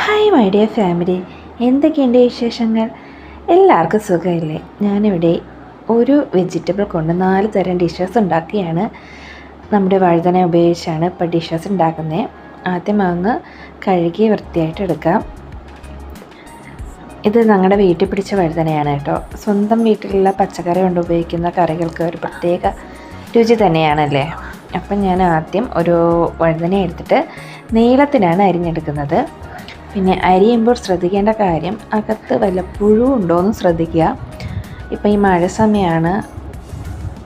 Hi my dear family എന്തൊക്കെയുണ്ട് വിശേഷങ്ങൾ? എല്ലാവർക്കും സുഖമില്ലേ? ഞാനിവിടെ ഒരു വെജിറ്റബിൾ കൊണ്ട് നാല് തരം ഡിഷസ് ഉണ്ടാക്കിയാണ് നമ്മുടെ വഴുതന ഉപയോഗിച്ചാണ് ഇപ്പോൾ ഡിഷസ് ഉണ്ടാക്കുന്നത് ആദ്യം അങ്ങ് കഴുകി വൃത്തിയായിട്ട് എടുക്കാം. ഇത് ഞങ്ങളുടെ വീട്ടിൽ പിടിച്ച വഴുതനയാണ് കേട്ടോ. സ്വന്തം വീട്ടിലുള്ള പച്ചക്കറി കൊണ്ട് ഉപയോഗിക്കുന്ന കറികൾക്ക് ഒരു പ്രത്യേക രുചി തന്നെയാണല്ലേ? അപ്പം ഞാൻ ആദ്യം ഒരു വഴുതന എടുത്തിട്ട് നീളത്തിനാണ് അരിഞ്ഞെടുക്കുന്നത്. പിന്നെ അരിയുമ്പോൾ ശ്രദ്ധിക്കേണ്ട കാര്യം അകത്ത് വല്ല പുഴു ഉണ്ടോ എന്ന് ശ്രദ്ധിക്കുക. ഇപ്പം ഈ മഴ സമയമാണ്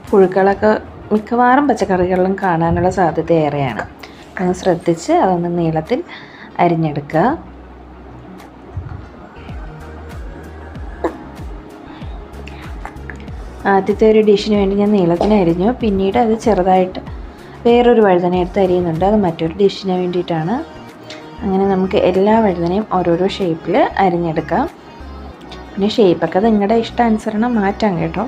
പുഴുക്കളൊക്കെ മിക്കവാറും പച്ചക്കറികളിലും കാണാനുള്ള സാധ്യത ഏറെയാണ്. ഒന്ന് ശ്രദ്ധിച്ച് അതൊന്ന് നീളത്തിൽ അരിഞ്ഞെടുക്കുക. ആദ്യത്തെ ഒരു ഡിഷിന് വേണ്ടി ഞാൻ നീളത്തിന് അരിഞ്ഞു. പിന്നീട് അത് ചെറുതായിട്ട് വേറൊരു വഴുതന എടുത്ത് അരിയുന്നുണ്ട്. അത് മറ്റൊരു ഡിഷിന് വേണ്ടിയിട്ടാണ്. അങ്ങനെ നമുക്ക് എല്ലാ വഴുതനയും ഓരോരോ ഷേപ്പിൽ അരിഞ്ഞെടുക്കാം. പിന്നെ ഷേപ്പൊക്കെ നിങ്ങളുടെ ഇഷ്ടാനുസരണം മാറ്റാം കേട്ടോ.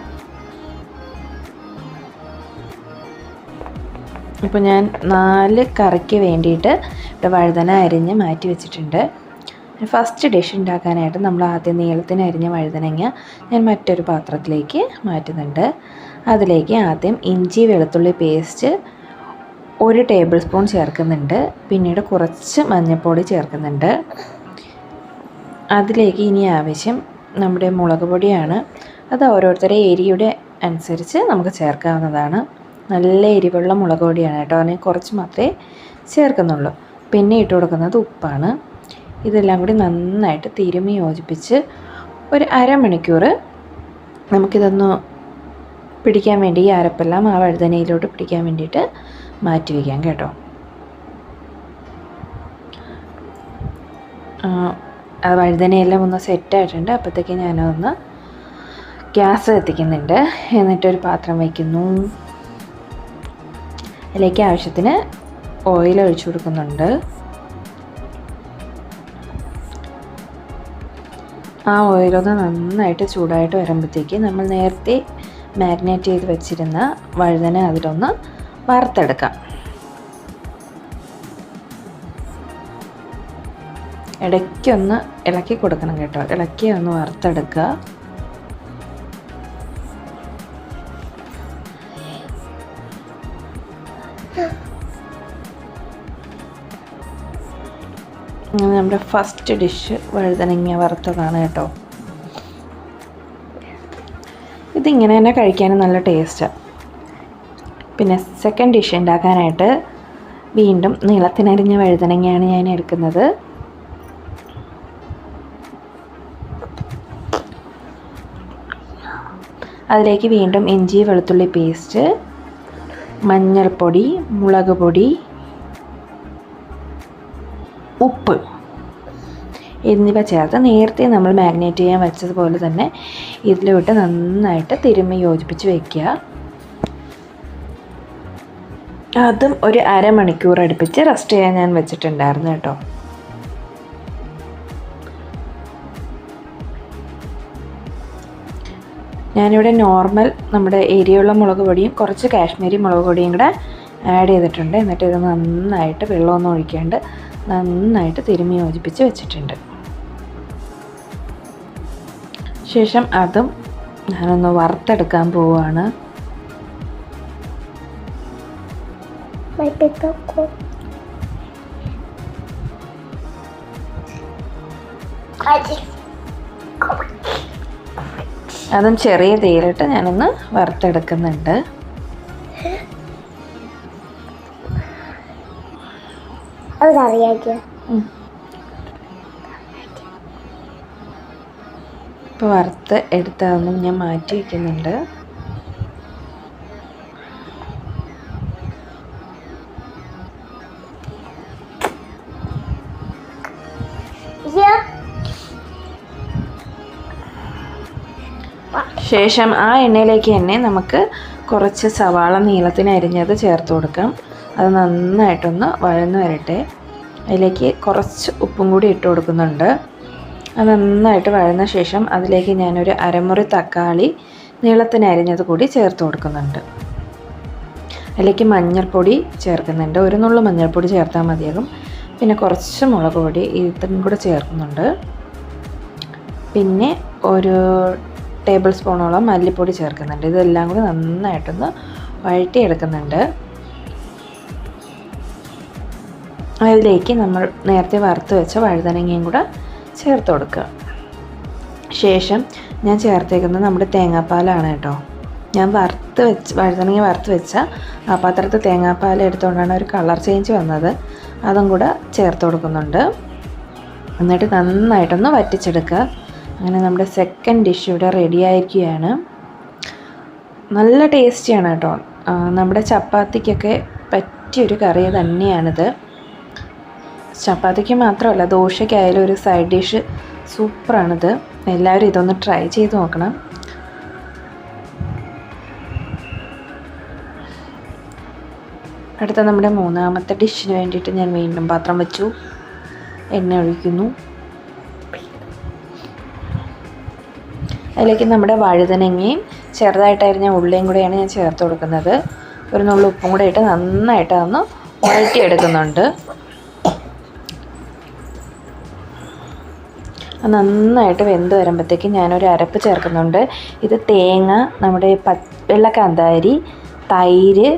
ഇപ്പോൾ ഞാൻ നാല് കറിക്ക് വേണ്ടിയിട്ട് ഇവിടെ വഴുതന അരിഞ്ഞ് മാറ്റി വെച്ചിട്ടുണ്ട്. ഫസ്റ്റ് ഡിഷ് ഉണ്ടാക്കാനായിട്ട് നമ്മൾ ആദ്യം നീളത്തിന് അരിഞ്ഞ വഴുതനങ്ങ ഞാൻ മറ്റൊരു പാത്രത്തിലേക്ക് മാറ്റുന്നുണ്ട്. അതിലേക്ക് ആദ്യം ഇഞ്ചി വെളുത്തുള്ളി പേസ്റ്റ് ഒരു ടേബിൾ സ്പൂൺ ചേർക്കുന്നുണ്ട്. പിന്നീട് കുറച്ച് മഞ്ഞൾപ്പൊടി ചേർക്കുന്നുണ്ട്. അതിലേക്ക് ഇനി ആവശ്യം നമ്മുടെ മുളക് പൊടിയാണ്. അത് ഓരോരുത്തരെ എരിയുടെ അനുസരിച്ച് നമുക്ക് ചേർക്കാവുന്നതാണ്. നല്ല എരിവുള്ള മുളക് പൊടിയാണ് കേട്ടോ. അതിന് കുറച്ച് മാത്രമേ ചേർക്കുന്നുള്ളൂ. പിന്നെ ഇട്ട് കൊടുക്കുന്നത് ഉപ്പാണ്. ഇതെല്ലാം കൂടി നന്നായിട്ട് തിരുമി യോജിപ്പിച്ച് ഒരു അരമണിക്കൂർ നമുക്കിതൊന്ന് പിടിക്കാൻ വേണ്ടി ഈ അരപ്പെല്ലാം ആ വഴുതനയിലോട്ട് പിടിക്കാൻ വേണ്ടിയിട്ട് മാറ്റി വയ്ക്കാം കേട്ടോ. വഴുതനയെല്ലാം ഒന്ന് സെറ്റായിട്ടുണ്ട് അപ്പോഴത്തേക്ക് ഞാനൊന്ന് ഗ്യാസ് കത്തിക്കുന്നുണ്ട്. എന്നിട്ടൊരു പാത്രം വയ്ക്കുന്നു. അതിലേക്ക് ആവശ്യത്തിന് ഓയിൽ ഒഴിച്ചു കൊടുക്കുന്നുണ്ട്. ആ ഓയിലൊന്ന് നന്നായിട്ട് ചൂടായിട്ട് വരുമ്പോഴത്തേക്ക് നമ്മൾ നേരത്തെ മാരിനേറ്റ് ചെയ്ത് വെച്ചിരുന്ന വഴുതന അതിലൊന്ന് വറുത്തെടുക്കാം. ഇടയ്ക്കൊന്ന് ഇളക്കി കൊടുക്കണം കേട്ടോ. ഇളക്കി ഒന്ന് വറുത്തെടുക്കുക. നമ്മുടെ ഫസ്റ്റ് ഡിഷ് വഴുതനങ്ങ വറുത്തതാണ് കേട്ടോ. ഇതിങ്ങനെ തന്നെ കഴിക്കാനും നല്ല ടേസ്റ്റാണ് പിന്നെ സെക്കൻഡ് ഡിഷ് ഉണ്ടാക്കാനായിട്ട് വീണ്ടും നീളത്തിനരിഞ്ഞ വഴുതനങ്ങയാണ് ഞാൻ എടുക്കുന്നത്. അതിലേക്ക് വീണ്ടും ഇഞ്ചി വെളുത്തുള്ളി പേസ്റ്റ് മഞ്ഞൾപ്പൊടി മുളക് പൊടി ഉപ്പ് എന്നിവ ചേർത്ത് നേരത്തെ നമ്മൾ മാഗ്നേറ്റ് ചെയ്യാൻ വെച്ചതുപോലെ തന്നെ ഇതിലോട്ട് നന്നായിട്ട് തിരുമ്മി യോജിപ്പിച്ച് വയ്ക്കുക അതും ഒരു അരമണിക്കൂർ അടുപ്പിച്ച് റെസ്റ്റ് ചെയ്യാൻ ഞാൻ വെച്ചിട്ടുണ്ടായിരുന്നു കേട്ടോ. ഞാനിവിടെ നോർമൽ നമ്മുടെ എരിയുള്ള മുളക് പൊടിയും കുറച്ച് കാശ്മീരി മുളക് പൊടിയും കൂടെ ആഡ് ചെയ്തിട്ടുണ്ട്. എന്നിട്ട് ഇത് നന്നായിട്ട് വെള്ളമൊന്നും ഒഴിക്കാണ്ട് നന്നായിട്ട് തിരുമ്മി യോജിപ്പിച്ച് വെച്ചിട്ടുണ്ട്. ശേഷം അതും ഞാനൊന്ന് വറുത്തെടുക്കാൻ പോവുകയാണ്. അതും ചെറിയ തീയിലിട്ട് ഞാനൊന്ന് വറുത്തെടുക്കുന്നുണ്ട്. ഇപ്പോൾ വറുത്ത് എടുത്തതൊന്നും ഞാൻ മാറ്റി വയ്ക്കുന്നുണ്ട് ശേഷം ആ എണ്ണയിലേക്ക് തന്നെ നമുക്ക് കുറച്ച് സവാള നീളത്തിന് അരിഞ്ഞത് ചേർത്ത് കൊടുക്കാം. അത് നന്നായിട്ടൊന്ന് വഴന്ന് വരട്ടെ. അതിലേക്ക് കുറച്ച് ഉപ്പും കൂടി ഇട്ട് കൊടുക്കുന്നുണ്ട്. അത് നന്നായിട്ട് വഴന്ന ശേഷം അതിലേക്ക് ഞാനൊരു അരമുറി തക്കാളി നീളത്തിന് അരിഞ്ഞത് കൂടി ചേർത്ത് കൊടുക്കുന്നുണ്ട്. അതിലേക്ക് മഞ്ഞൾപ്പൊടി ചേർക്കുന്നുണ്ട്. ഒരു നുള്ളു മഞ്ഞൾപ്പൊടി ചേർത്താൽ മതിയാകും. പിന്നെ കുറച്ച് മുളക് പൊടി ഇതും കൂടെ ചേർക്കുന്നുണ്ട്. പിന്നെ ഒരു ടേബിൾ സ്പൂണോളം മല്ലിപ്പൊടി ചേർക്കുന്നുണ്ട്. ഇതെല്ലാം കൂടി നന്നായിട്ടൊന്ന് വഴറ്റിയെടുക്കുന്നുണ്ട്. അതിലേക്ക് നമ്മൾ നേരത്തെ വറുത്ത് വെച്ച വഴുതനങ്ങയും കൂടെ ചേർത്ത് കൊടുക്കുക. ശേഷം ഞാൻ ചേർത്തേക്കുന്നത് നമ്മുടെ തേങ്ങാപ്പാലാണ് കേട്ടോ. ഞാൻ വറുത്ത് വെച്ച് വഴുതനങ്ങ വറുത്ത് വെച്ച ആ പാത്രത്ത് തേങ്ങാപ്പാൽ എടുത്തുകൊണ്ടാണ് ഒരു കളർ ചേഞ്ച് വന്നത്. അതും കൂടെ ചേർത്ത് കൊടുക്കുന്നുണ്ട്. എന്നിട്ട് നന്നായിട്ടൊന്ന് വറ്റിച്ചെടുക്കുക. അങ്ങനെ നമ്മുടെ സെക്കൻഡ് ഡിഷ് ഇവിടെ റെഡി ആയിരിക്കുകയാണ്. നല്ല ടേസ്റ്റിയാണ് കേട്ടോ. നമ്മുടെ ചപ്പാത്തിക്കൊക്കെ പറ്റിയൊരു കറി തന്നെയാണിത്. ചപ്പാത്തിക്ക് മാത്രമല്ല ദോശയ്ക്കായാലും ഒരു സൈഡ് ഡിഷ് സൂപ്പറാണിത് എല്ലാവരും ഇതൊന്ന് ട്രൈ ചെയ്ത് നോക്കണം. അടുത്ത നമ്മുടെ മൂന്നാമത്തെ ഡിഷിന് വേണ്ടിയിട്ട് ഞാൻ വീണ്ടും പാത്രം വെച്ചു. എണ്ണ ഒഴിക്കുന്നു. അതിലേക്ക് നമ്മുടെ വഴുതനങ്ങയും അരിഞ്ഞ ഉള്ളിയും കൂടെയാണ് ഞാൻ ചേർത്ത് കൊടുക്കുന്നത്. ഒരു നുള്ളു ഉപ്പും കൂടെ ഇട്ട് നന്നായിട്ട് അതൊന്ന് വഴറ്റിയെടുക്കുന്നുണ്ട്. നന്നായിട്ട് വെന്ത് വരുമ്പോഴത്തേക്ക് ഞാനൊരു അരപ്പ് ചേർക്കുന്നുണ്ട്. ഇത് തേങ്ങ നമ്മുടെ പ വെള്ളക്കാന്താരി തൈര്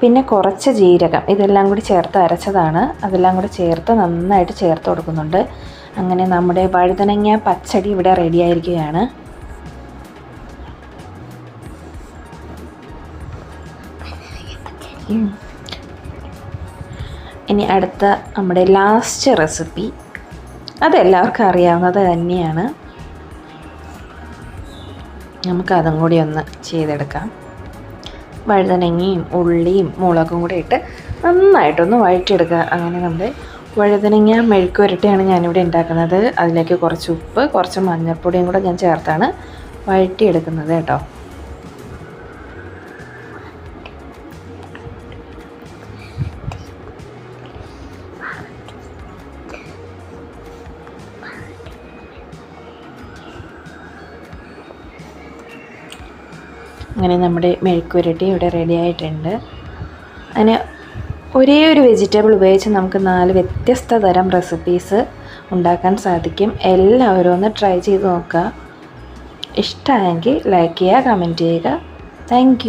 പിന്നെ കുറച്ച് ജീരകം. ഇതെല്ലാം കൂടി ചേർത്ത് അരച്ചതാണ്. അതെല്ലാം കൂടി ചേർത്ത് നന്നായിട്ട് ചേർത്ത് കൊടുക്കുന്നുണ്ട്. അങ്ങനെ നമ്മുടെ വഴുതനങ്ങ പച്ചടി ഇവിടെ റെഡിയായിരിക്കുകയാണ് ഇനി അടുത്ത നമ്മുടെ ലാസ്റ്റ് റെസിപ്പി അതെല്ലാവർക്കും അറിയാവുന്നത് തന്നെയാണ്. നമുക്കതും കൂടി ഒന്ന് ചെയ്തെടുക്കാം. വഴുതനങ്ങയും ഉള്ളിയും മുളകും കൂടെ ഇട്ട് നന്നായിട്ടൊന്ന് വഴറ്റിയെടുക്കുക. അങ്ങനെ നമ്മുടെ വഴുതനങ്ങ മെഴുക്കുരട്ടിയാണ് ഞാനിവിടെ ഉണ്ടാക്കുന്നത്. അതിലേക്ക് കുറച്ച് ഉപ്പ് കുറച്ച് മഞ്ഞൾപ്പൊടിയും കൂടെ ഞാൻ ചേർത്താണ് വഴറ്റിയെടുക്കുന്നത് കേട്ടോ. അങ്ങനെ നമ്മുടെ മെഴുക്കുരട്ടി ഇവിടെ റെഡി ആയിട്ടുണ്ട്. അതിന് ഒരേ ഒരു വെജിറ്റബിൾ ഉപയോഗിച്ച് നമുക്ക് നാല് വ്യത്യസ്ത തരം റെസിപ്പീസ് ഉണ്ടാക്കാൻ സാധിക്കും. എല്ലാവരും ഒന്ന് ട്രൈ ചെയ്ത് നോക്കുക. ഇഷ്ടമായെങ്കിൽ ലൈക്ക് ചെയ്യുക കമന്റ് ചെയ്യുക. താങ്ക്